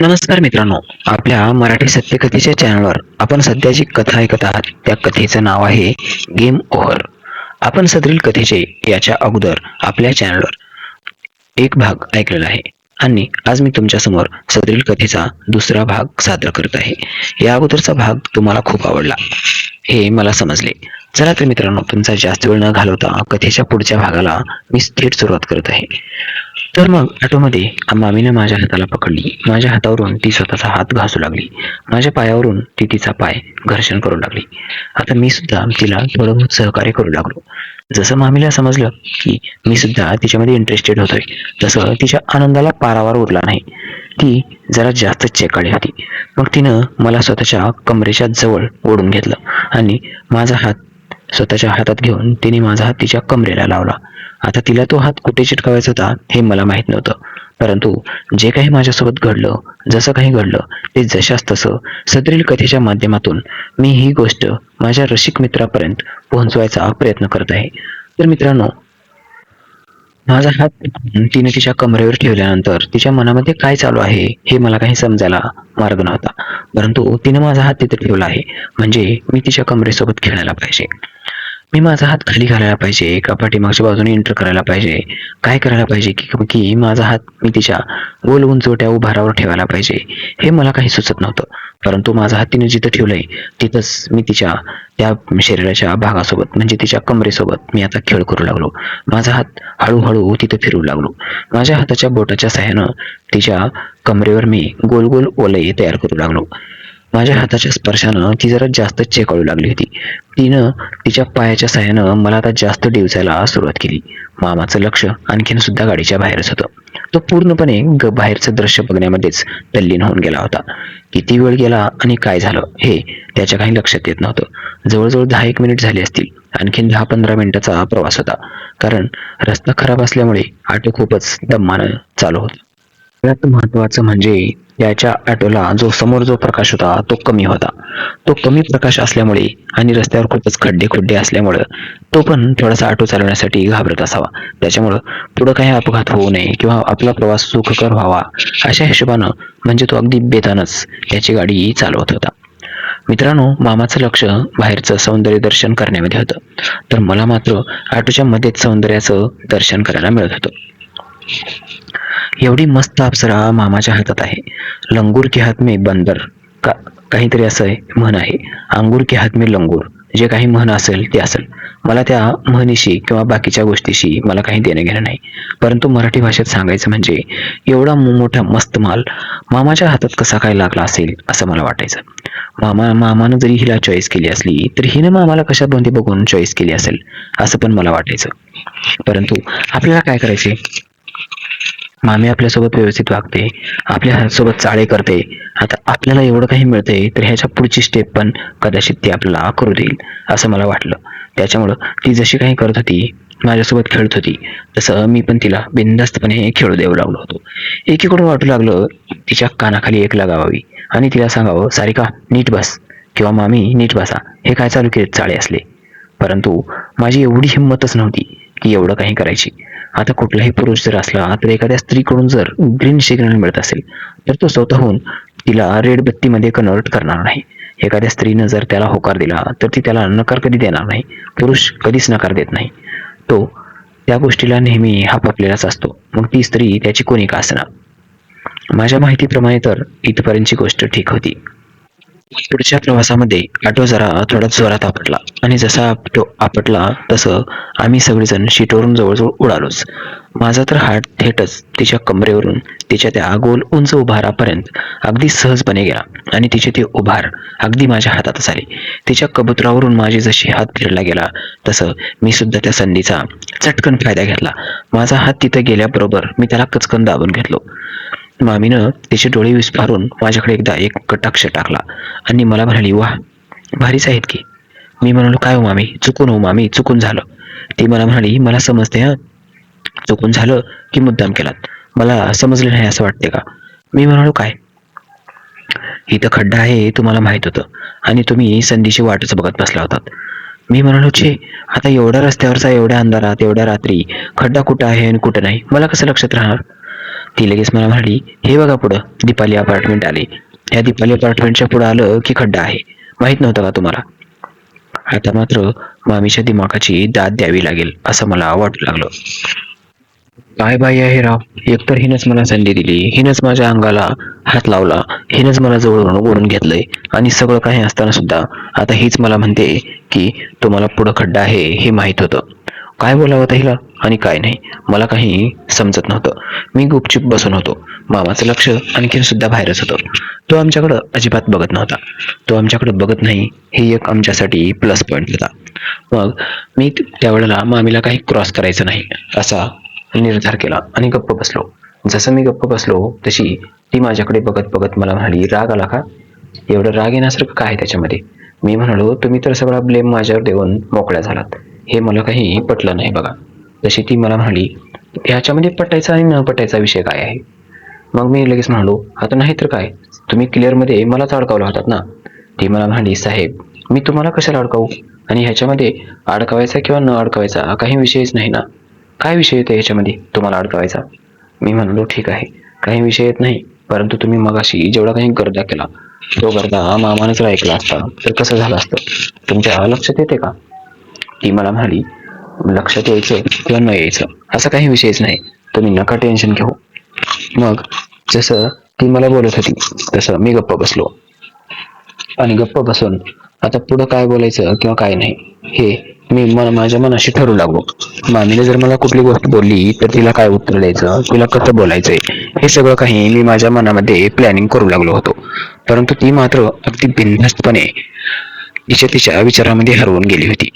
नमस्कार मित्रांनो आपल्या मराठी सत्यकथेच्या चॅनलवर आपण सध्या जी कथा ऐकत आहात त्या कथेचं नाव आहे गेम ओव्हर आपण सदरील कथेचे याच्या अगोदर आपल्या चॅनलवर एक भाग ऐकलेला आहे आणि आज मी तुमच्यासमोर सदरील कथेचा दुसरा भाग सादर करत आहे. या अगोदरचा भाग तुम्हाला खूप आवडला. हे मला समजले. चला तर मित्रांनो तुमचा जास्त वेळ न घालवता कथेच्या पुढच्या भागाला मी थेट सुरुवात करत आहे. तर मग ऑटोमध्ये मामीने माझ्या हाताला पकडली. माझ्या हातावरून ती स्वतःचा हात घासू लागली. माझ्या पायावरून ती तिचा पाय घर्षण करू लागली. आता मी सुद्धा तिला थोडं बहुत सहकार्य करू लागलो. जसं मामीला समजलं की मी सुद्धा तिच्यामध्ये इंटरेस्टेड होतोय तसं तिच्या आनंदाला पारावार उरला नाही. ती जरा जास्त चेकाळी होती. मग तिनं मला स्वतःच्या कमरेच्या जवळ ओढून घेतलं आणि माझा हात स्वतःच्या हातात घेऊन तिने माझा हात तिच्या कमरेला लावला. आता तिला तो हात कुठे चिटकावायचा होता हे मला माहीत नव्हतं. परंतु जे काही माझ्यासोबत घडलं जसं काही घडलं ते जशास तसं सदरील कथेच्या माध्यमातून मी ही गोष्ट माझ्या रसिक मित्रापर्यंत पोहोचवायचा प्रयत्न करत आहे. तर मित्रांनो माझा हात तिने तिच्या कमरेवर ठेवल्यानंतर तिच्या मनामध्ये काय चालू आहे हे मला काही समजायला मार्ग नव्हता. परंतु तिने माझा हात तिथे ठेवला आहे. म्हणजे मी तिच्या कमरेसोबत खेळायला पाहिजे. मी माझा हात खाली घालायला पाहिजे का पाठीमागच्या बाजूने एंटर करायला पाहिजे. काय करायला पाहिजे की की माझा हात मी तिच्या गोल उंचवट्या उभारावर ठेवायला पाहिजे. हे मला काही सुचत नव्हतं. परंतु माझा हात तिने जिथं ठेवलंय तिथंच मी तिच्या त्या शरीराच्या भागासोबत म्हणजे तिच्या कमरेसोबत मी आता खेळ करू लागलो. माझा हात हळूहळू तिथं फिरू लागलो. माझ्या हाताच्या बोटाच्या सहाय्यानं तिच्या कमरेवर मी गोल गोल ओलई तयार करू लागलो. माझ्या हाताच्या स्पर्शानं ती जरा जास्त चेकाळू लागली होती. तिनं तिच्या पायाच्या साह्यानं मला आता जास्त डिवचायला सुरुवात केली. मामाचं लक्ष आणखीन सुद्धा गाडीच्या बाहेरच होतं. तो पूर्णपणे ग बाहेरचं दृश्य बघण्यामध्येच तल्लीन होऊन गेला होता. किती वेळ गेला आणि काय झालं हे त्याच्या काही लक्षात येत नव्हतं. जवळजवळ दहा एक मिनिट झाली असतील. आणखीन दहा पंधरा मिनिटाचा प्रवास होता. कारण रस्ता खराब असल्यामुळे ऑटो खूपच दमानं चालू होता. सगळ्यात महत्वाचं म्हणजे याच्या ऑटोला जो समोर जो प्रकाश होता तो कमी होता. तो कमी प्रकाश असल्यामुळे आणि रस्त्यावर खूपच खड्डे खुड्डे असल्यामुळं तो पण थोडासा ऑटो चालवण्यासाठी घाबरत असावा. त्याच्यामुळं पुढं काही अपघात होऊ नये किंवा आपला प्रवास सुखकर व्हावा अशा हिशोबानं म्हणजे तो अगदी बेतानच त्याची गाडी चालवत होता. मित्रांनो मामाचं लक्ष बाहेरचं सौंदर्य दर्शन करण्यामध्ये होतं. तर मला मात्र ऑटोच्या मध्येच सौंदर्याचं दर्शन करायला मिळत होतं. एवढी मस्त अप्सरा मामाच्या हातात आहे. लंगूर के हात मे बंदर. का काहीतरी असं आहे म्हण आहे. अंगूर के हात मे लंगूर. जे काही म्हण असेल ते असेल. मला त्या म्हणीशी किंवा बाकीच्या गोष्टीशी मला काही देणं घेणं नाही. परंतु मराठी भाषेत सांगायचं म्हणजे एवढा मोठा मस्त माल मामाच्या हातात कसा काय लागला असेल असं मला वाटायचं. मामा मामानं जरी हिला चॉईस केली असली तर हिनं मामाला कशा बंदी बघून चॉईस केली असेल असं पण मला वाटायचं. परंतु आपल्याला काय करायचे मामी आपल्यासोबत व्यवस्थित वागते आपल्यासोबत चाळे करते. आता आपल्याला एवढं काही मिळतंय तर ह्याच्या पुढची स्टेप पण कदाचित ती आपल्याला करू देईल असं मला वाटलं. त्याच्यामुळं ती जशी काही करत होती माझ्यासोबत खेळत होती तसं मी पण तिला बिंदास्तपणे खेळू देऊ लागलो होतो. एकीकडून वाटू लागलं तिच्या कानाखाली एक लगावावी. आणि तिला सांगावं सारिका नीट बस. किंवा मामी नीट बसा. हे काय चालू केले? चाळे असले. परंतु माझी एवढी हिंमतच नव्हती. एवढं काही करायची. आता कुठलाही पुरुष जर असला तर एखाद्या स्त्रीकडून जर ग्रीन सिग्नल मिळत असेल तर तो स्वतःहून तिला रेड बत्तीमध्ये कन्वर्ट करणार नाही. एखाद्या स्त्रीनं जर त्याला होकार दिला तर ती त्याला नकार कधी देणार नाही. पुरुष कधीच नकार देत नाही. तो त्या गोष्टीला नेहमी हापापलेलाच असतो. मग ती स्त्री त्याची कोणी का असणार? माझ्या माहितीप्रमाणे तर इथपर्यंतची गोष्ट ठीक होती. पुढच्या प्रवासामध्ये ऑटो जरा थोडा जोरात आपटला. आणि जसा तो आपटला तसं आम्ही सगळेजण शीटवरून जवळजवळ उडालोच. माझा तर हात थेटच तिच्या कमरेवरून तिच्या त्या गोल उंच उभारापर्यंत अगदी सहजपणे गेला. आणि तिचे ते उभार अगदी माझ्या हातात आले. तिच्या कबुतरावरून माझी जशी हात फिरला गेला तसं मी सुद्धा त्या संधीचा चटकन फायदा घेतला. माझा हात तिथं गेल्याबरोबर मी त्याला कचकन दाबून घेतलो. मामीनं तिचे डोळे विस्फारून माझ्याकडे एकदा एक कटाक्ष टाकला आणि मला म्हणाली वाह भारीच आहेत की. मी म्हणालो काय हो मामी चुकून हो मामी चुकून झालं. ती मला म्हणाली मला समजते हा. चुकून झालं की मुद्दाम केलात. मला समजलं नाही असं वाटते का? मी म्हणालो काय? इथं खड्डा आहे तुम्हाला माहीत होतं आणि तुम्ही संधीची वाटच बघत बसला होतात. मी म्हणालो छे आता एवढ्या रस्त्यावरचा एवढ्या अंधारात एवढ्या रात्री खड्डा कुठं आहे आणि कुठं नाही? मला कसं लक्षात राहणार? ती लगेच मला म्हणाली हे बघा पुढं दीपाली अपार्टमेंट आले. या दीपाली अपार्टमेंटच्या पुढं आलं की खड्डा आहे. माहीत नव्हतं का तुम्हाला? आता मात्र मामीच्या दिमागाची दाद द्यावी लागेल असं मला वाटू लागलं. काय बाई आहे राव? एकतर हिनच मला संधी दिली हिनच माझ्या अंगाला हात लावला हिनच मला जवळून ओढून घेतलंय आणि सगळं काही असताना सुद्धा आता हीच मला म्हणते की तुम्हाला पुढं खड्डा आहे हे माहीत होतं. काय बोलावं आता आणि काय नाही. मला काही समजत नव्हतं. मी गुपचूप बसून होतो. मामाचं लक्ष आणखीन सुद्धा बाहेरच होतं. तो आमच्याकडं अजिबात बघत नव्हता. तो आमच्याकडे बघत नाही हे एक आमच्यासाठी प्लस पॉईंट होता. मग मी त्यावेळेला मामीला काही क्रॉस करायचं नाही असा निर्धार केला आणि गप्प बसलो. जसं मी गप्प बसलो तशी ती माझ्याकडे बघत बघत मला म्हणाली राग आला का? एवढं राग येण्यासारखं काय आहे त्याच्यामध्ये? मी म्हणालो तुम्ही तर सगळा ब्लेम माझ्यावर देऊन मोकळ्या झालात. हे मला काही पटलं नाही बघा. तशी ती मला म्हणाली ह्याच्यामध्ये पटायचा आणि न पटायचा विषय काय आहे? मग मी लगेच म्हणालो आता नाही तर काय? तुम्ही क्लिअरमध्ये मलाच अडकावला होतात ना? ती मला म्हणाली साहेब मी तुम्हाला कशाला अडकावू? आणि ह्याच्यामध्ये अडकवायचा किंवा न अडकवायचा काही विषयच नाही ना? काय विषय येतो ह्याच्यामध्ये तुम्हाला अडकवायचा? मी म्हणालो ठीक आहे. काही विषय येत नाही. परंतु तुम्ही मगाशी जेवढा काही गर्दा केला तो गर्दा मामानेच जर ऐकला असता तर कसं झालं असतं? तुमच्या लक्षात येते का? ती मला म्हणाली लक्षात यायचं किंवा न यायचं असा काही विषयच नाही. तुम्ही नका टेन्शन घेऊ. मग जसं ती मला बोलत होती तसं मी गप्प बसलो. आणि गप्प बसून आता पुढं काय बोलायचं किंवा काय नाही हे मी मन माझ्या मनाशी ठरू लागलो. मामीने जर मला कुठली गोष्ट बोलली तर तिला काय उत्तर द्यायचं तिला कसं बोलायचंय हे सगळं काही मी माझ्या मनामध्ये प्लॅनिंग करू लागलो होतो. परंतु ती मात्र अगदी बिनधास्तपणे तिच्या तिच्या विचारामध्ये हरवून गेली होती.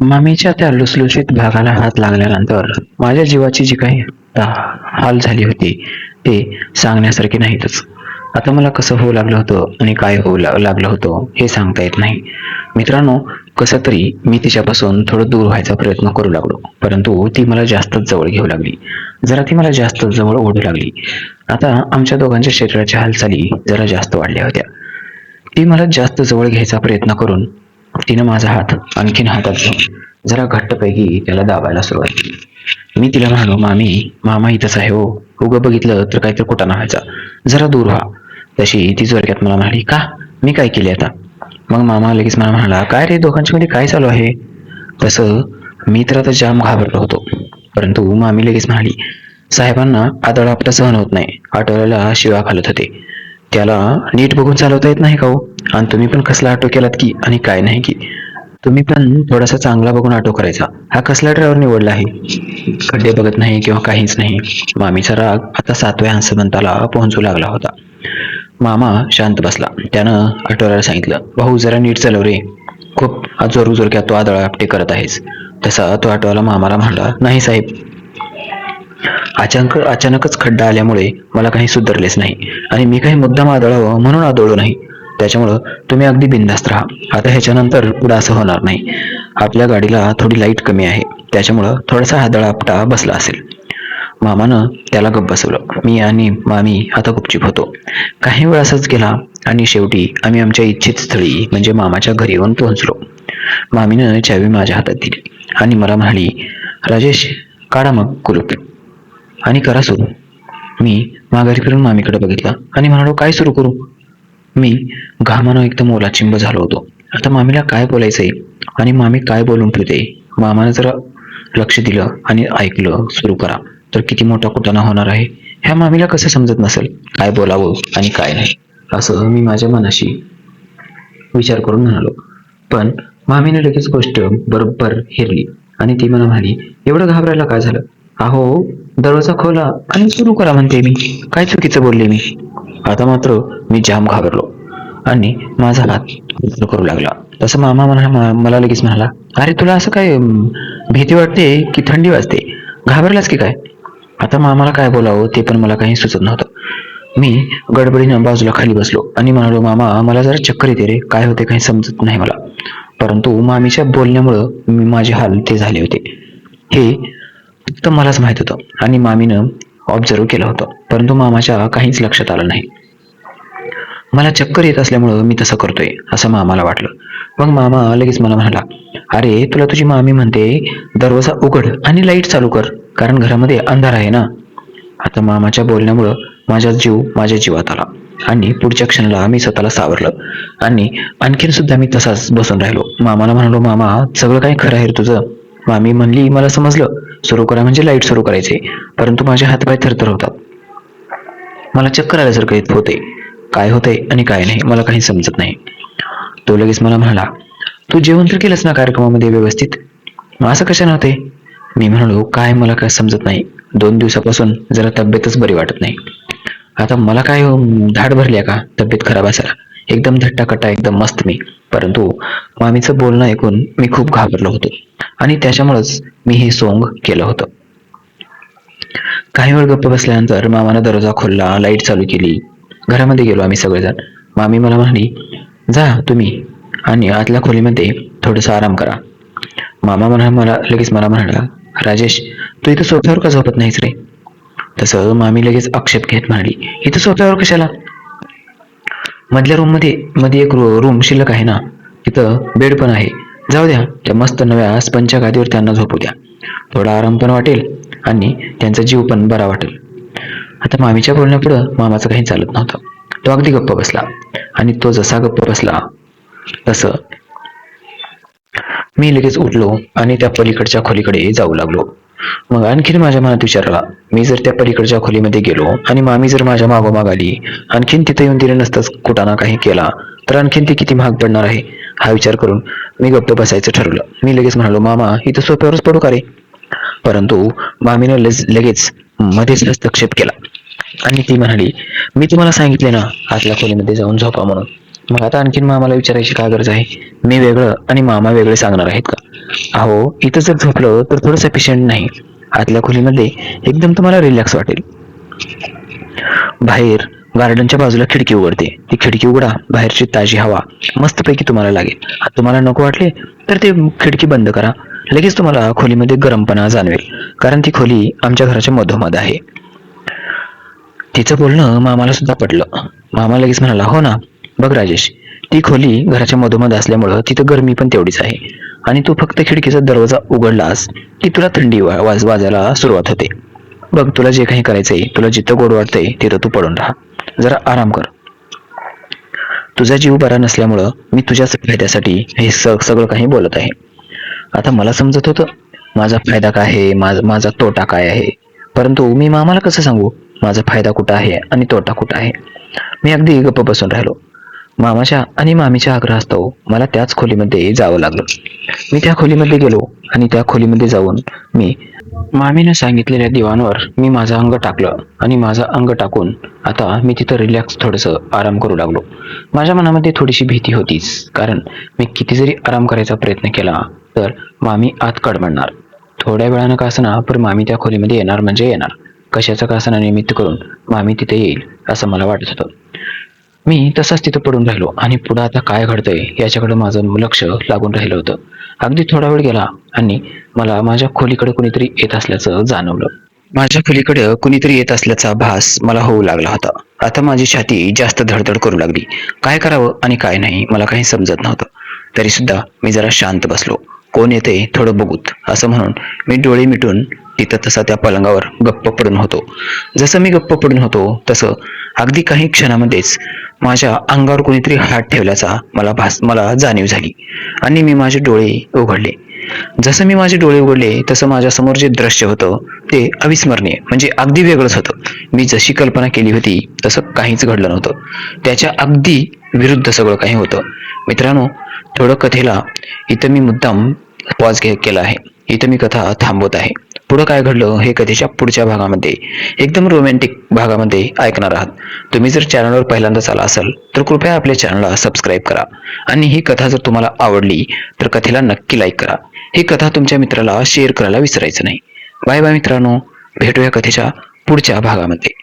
मामीच्या त्या लुसलुसीत भागाला हात लागल्यानंतर माझ्या जीवाची जी काही हाल झाली होती ते सांगण्यासारखे नाहीतच. आता मला कसं होऊ लागलं होतं आणि काय होऊ लागलं होतं हे सांगता येत नाही. मित्रांनो कसं तरी मी तिच्यापासून थोडं दूर व्हायचा प्रयत्न करू लागलो परंतु ती मला जास्तच जवळ घेऊ लागली. जरा ती मला जास्त जवळ ओढू लागली. आता आमच्या दोघांच्या शरीराच्या हालचाली जरा जास्त वाढल्या होत्या. ती मला जास्त जवळ घ्यायचा प्रयत्न करून तिनं माझा हात आणखीन हातात घेऊन जरा घट्टपैकी त्याला दाबायला सुरुवात केली. मी तिला म्हणालो मामी मामा इथंच आहे हो. उगं बघितलं तर काहीतरी कुठं न्हायचा. जरा दूर व्हा. तशी ती जोरक्यात मला म्हणाली का? मी काय केले आता? मग मामा लगेच मला म्हणाला काय रे दोघांच्या मध्ये काय चालू आहे? तसं मी तर आता जाम घाबरलो होतो. परंतु मामी लगेच म्हणाली साहेबांना आदळ आपटा सहन होत नाही. आठवड्याला शिवा घालत होते. त्याला नीट बघून चालवता येत नाही का हो? आणि तुम्ही पण कसला ऑटो केलात की? आणि काय नाही की? तुम्ही पण थोडासा चांगला बघून ऑटो करायचा. हा कसला ड्रायव्हर निवडला आहे? खड्डे बघत नाही किंवा काहीच नाही. मामीचा राग आता सातव्या हंसमंताला पोहोचू लागला होता. मामा शांत बसला. त्यानं आठवड्याला सांगितलं भाऊ जरा नीट चालव रे. खूप जोर जोर तो आदळ आपटे करत आहेस. तसा तो ऑटोवाला मामाला म्हणला नाही साहेब. अचानक अचानकच खड्डा आल्यामुळे मला काही सुधारलेच नाही. आणि मी काही मुद्दाम आदळावं म्हणून आदळलो नाही. त्याच्यामुळं तुम्ही अगदी बिनधास्त राहा. आता ह्याच्यानंतर पुढं असं होणार नाही. आपल्या गाडीला थोडी लाइट कमी आहे. त्याच्यामुळं थोडासा आदळ आपटा बसला असेल. मामानं त्याला गप्प बसवलं. मी आणि मामी आता गुपचूप होतो. काही वेळ असंच गेला आणि शेवटी आम्ही आमच्या इच्छित स्थळी म्हणजे मामाच्या घरी येऊन पोहोचलो. मामीनं चावी माझ्या हातात दिली आणि मला म्हणाली राजेश काढा मग कुलूप. आणि करा सुरू. मी माघारी फिरून मामीकडे बघितलं आणि म्हणालो काय सुरू करू? मी घामानं एकदम ओलाचिंब झालो होतो. आता मामीला काय बोलायचंय? आणि मामी काय बोलून ठेवते? मामानं जरा लक्ष दिलं आणि ऐकलं. सुरू करा. तर किती मोठा कुटाणा होणार आहे? ह्या मामीला कसं समजत नसेल? काय बोलावं आणि काय नाही? असं मी माझ्या मनाशी विचार करून म्हणालो. पण मामीने लगेच गोष्ट बरोबर हेरली. आणि ती मला म्हणाली एवढं घाबरायला काय झालं? अहो दरवाजा खोला आणि सुरू करा म्हणते मी. काय चुकीचं बोलले मी? आता मात्र मी जाम घाबरलो आणि माझा हात करू लागला. तसं मामा म्हणा मला लगेच म्हणाला अरे तुला असं काय भीती वाटते की थंडी वाजते? घाबरलास की काय? आता मामाला काय बोलावं ते पण मला काही सुचत नव्हतं. मी गडबडीनं बाजूला खाली बसलो आणि म्हणालो मामा मला जरा चक्कर येते रे काय होते काही समजत नाही मला. परंतु मामीच्या बोलण्यामुळं मी माझे हाल ते झाले होते. हे फक्त मलाच माहीत होतं आणि मामीनं ऑब्झर्व केलं होतं. परंतु मामाच्या काहीच लक्षात आलं नाही. मला चक्कर येत असल्यामुळं मी तसं करतोय असं मामाला वाटलं. मग मामा लगेच मला म्हणाला अरे तुला तुझी मामी म्हणते दरवाजा उघड आणि लाइट चालू कर कारण घरामध्ये अंधार आहे ना. आता मामाच्या बोलण्यामुळं माझा जीव माझ्या जीवात आला आणि पुढच्या क्षणाला मी स्वतःला सावरलं आणि आणखीन सुद्धा मी तसाच बसून राहिलो. मामाला म्हणालो मामा सगळं काही खरं आहे तुझं. मामी म्हणली मला समजलं. सुरू करा म्हणजे लाइट सुरू करायचे. परंतु माझे हातपाय थरथर होतात. मला चक्कर आल्यासारखं येत होते. काय होतंय आणि काय नाही मला काही समजत नाही. तो लगेच मला म्हणाला तू जेवण तर केलंस ना कार्यक्रमामध्ये व्यवस्थित? मग असं कशा होते मी म्हणालो काय मला काय समजत नाही. दोन दिवसापासून जरा तब्येतच बरी वाटत नाही. आता मला काय धाड भरली का? तब्येत खराब असायला. एकदम धट्टाकट्टा एकदम मस्त मी. परंतु मामीचं बोलणं ऐकून मी खूप घाबरलो होतो. आणि त्याच्यामुळंच मी हे सोंग केलं होतं. काही वेळ गप्प बसल्यानंतर मामानं दरवाजा खोलला लाइट चालू केली. घरामध्ये गेलो आम्ही सगळेजण. मामी मला म्हणाली जा तुम्ही आणि आतल्या खोलीमध्ये थोडंसं आराम करा. मामा म्हणा मला लगेच मला म्हणाला राजेश तू इथं सोफ्यावर का झोपत नाहीस रे? तसं मामी लगेच आक्षेप घेत म्हणाली इथं सोफ्यावर कशाला? मधल्या रूममध्ये मध्ये एक रूम शिल्लक आहे ना? तिथं बेड पण आहे. जाऊ द्या त्या मस्त नव्या स्पंच्या गादीवर त्यांना झोपू द्या. थोडा आराम पण वाटेल आणि त्यांचा जीव पण बरा वाटेल. आता मामीच्या बोलण्यापुढं मामाचं काही चालत नव्हतं. तो अगदी गप्प बसला आणि तो जसा गप्प बसला तसं मी लगेच उठलो आणि त्या पलीकडच्या खोलीकडे जाऊ लागलो. मग आणखीन माझ्या मनात विचारला मी जर त्या पलीकडच्या खोलीमध्ये गेलो आणि मामी जर माझ्या मागोमाग आली आणखीन तिथे येऊन दिले नसताच कुटाना काही केला तर आणखीन ते किती महाग पडणार आहे? हा विचार करून मी गप्प बसायचं ठरवलं. मी लगेच म्हणालो मामा इथं सोप्यावरच पडू का रे? परंतु मामीनं लज- लगेच मध्येच हस्तक्षेप केला. आणि ती म्हणाली मी तुम्हाला सांगितले ना आतल्या खोलीमध्ये जाऊन झोपा म्हणून. मग आता आणखीन मामाला विचारायची काय गरज आहे? मी वेगळं आणि मामा वेगळे सांगणार आहेत का? अहो इथं जर झोपलं तर थोडं सफिशियंट नाही. आतल्या खोलीमध्ये एकदम तुम्हाला रिलॅक्स वाटेल. बाहेर गार्डनच्या बाजूला खिडकी उघडते. ती खिडकी उघडा. बाहेरची ताजी हवा मस्तपैकी तुम्हाला लागेल. तुम्हाला नको वाटले तर ते खिडकी बंद करा. लगेच तुम्हाला खोलीमध्ये गरमपणा जाणवेल. कारण ती खोली आमच्या घराच्या मधोमध आहे. तिचं बोलणं मामाला सुद्धा पडलं मामा लगेच म्हणाला हो ना बघ राजेश ती खोली घराच्या मधोमध असल्यामुळं तिथं गरमी पण तेवढीच आहे. आणि तू फक्त खिडकीचा दरवाजा उघडलास की तुला थंडी वा- वाज वाजायला सुरुवात होते. बघ तुला जे काही करायचंय तुला जिथं गोड वाटतंय तिथं तू पडून राहा. जरा आराम कर. तुझा जीव बरा नसल्यामुळं मी तुझ्याच फायद्यासाठी हे स सगळं काही बोलत आहे. आता मला समजत होतं माझा फायदा काय आहे माझा माझा तोटा काय आहे. परंतु मी मामाला कसं सांगू? माझा फायदा कुठं आहे आणि तोटा कुठं आहे? मी अगदी गप्प बसून राहिलो. मामाच्या आणि मामीच्या आग्रहास्तव मला त्याच खोलीमध्ये जावं लागलं. मी त्या खोलीमध्ये गेलो आणि त्या खोलीमध्ये जाऊन मी मामीनं सांगितलेल्या दिवाणवर मी माझं अंग टाकलं आणि माझं अंग टाकून आता मी तिथं रिलॅक्स थोडंसं आराम करू लागलो. माझ्या मनामध्ये थोडीशी भीती होतीच कारण मी किती जरी आराम करायचा प्रयत्न केला तर मामी आत कडमडणार थोड्या वेळानं का असना पण मामी त्या खोलीमध्ये येणार म्हणजे येणार. कशाचं का असना निमित्त करून मामी तिथे येईल असं मला वाटत होतं. मी तसाच तिथं पडून राहिलो आणि पुढं आता काय घडतंय याच्याकडे माझं लक्ष लागून राहिलं होतं. अगदी थोडा वेळ गेला आणि मला माझ्या खोलीकडे कुणीतरी येत असल्याचं जाणवलं. माझ्या खोलीकडे कुणीतरी येत असल्याचा भास मला होऊ लागला होता. आता माझी छाती जास्त धडधड करू लागली. काय करावं आणि काय नाही मला काही समजत नव्हतं. तरी सुद्धा मी जरा शांत बसलो. कोण येते थोडं बघूत. असं म्हणून मी डोळे मिटून तिथं तसा त्या पलंगावर गप्प पडून होतो. जसं मी गप्प पडून होतो तसं अगदी काही क्षणामध्येच माझ्या अंगावर कोणीतरी हात ठेवल्याचा मला भास मला जाणीव झाली. आणि मी माझे डोळे उघडले. जसं मी माझे डोळे उघडले तसं माझ्यासमोर जे दृश्य होतं ते अविस्मरणीय म्हणजे अगदी वेगळंच होतं. मी जशी कल्पना केली होती तसं काहीच घडलं नव्हतं. त्याच्या अगदी विरुद्ध सगळं काही होतं. मित्रांनो थोडं कथेला इथं मी मुद्दाम पॉज केला आहे. इथं मी कथा थांबवत आहे. पुढं काय घडलं हे कथेच्या पुढच्या भागामध्ये एकदम रोमॅन्टिक भागामध्ये ऐकणार आहात. तुम्ही जर चॅनलवर पहिल्यांदाच आला असाल तर कृपया आपल्या चॅनलला सबस्क्राईब करा. आणि ही कथा जर तुम्हाला आवडली तर कथेला नक्की लाईक करा. ही कथा तुमच्या मित्राला शेअर करायला विसरायचं नाही. बाय बाय मित्रांनो. भेटूया कथेच्या पुढच्या भागामध्ये.